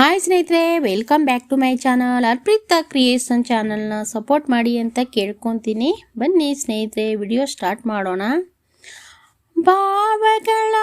Hi ಸ್ನೇಹಿತರೆ welcome back to my channel Arpita creation ಚಾನಲ್ನ support ಮಾಡಿ ಅಂತ ಕೇಳ್ಕೊತೀನಿ. ಬನ್ನಿ ಸ್ನೇಹಿತರೆ ವಿಡಿಯೋ ಸ್ಟಾರ್ಟ್ ಮಾಡೋಣ. ಭಾವಗಳ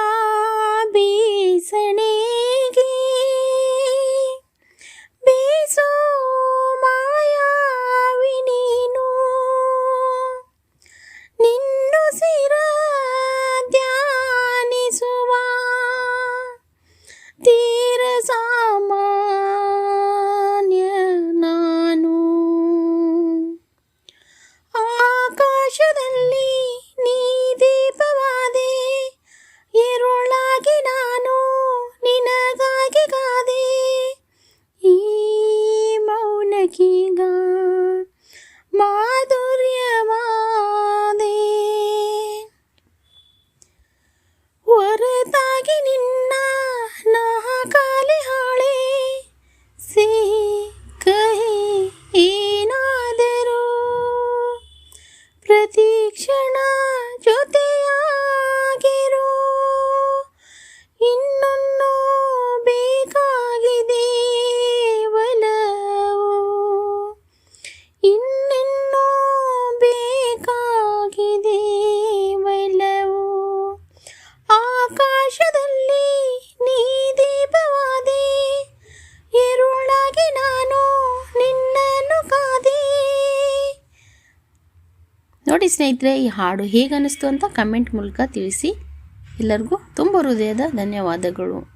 ಕ್ಷಣ ಜೊತೆಯಾಗಿರೋ ನೋಡಿ ಸ್ನೇಹಿತರೆ ಈ ಹಾಡು ಹೇಗನ್ನಿಸ್ತು ಅಂತ ಕಮೆಂಟ್ ಮೂಲಕ ತಿಳಿಸಿ. ಎಲ್ಲರಿಗೂ ತುಂಬ ಹೃದಯದ ಧನ್ಯವಾದಗಳು.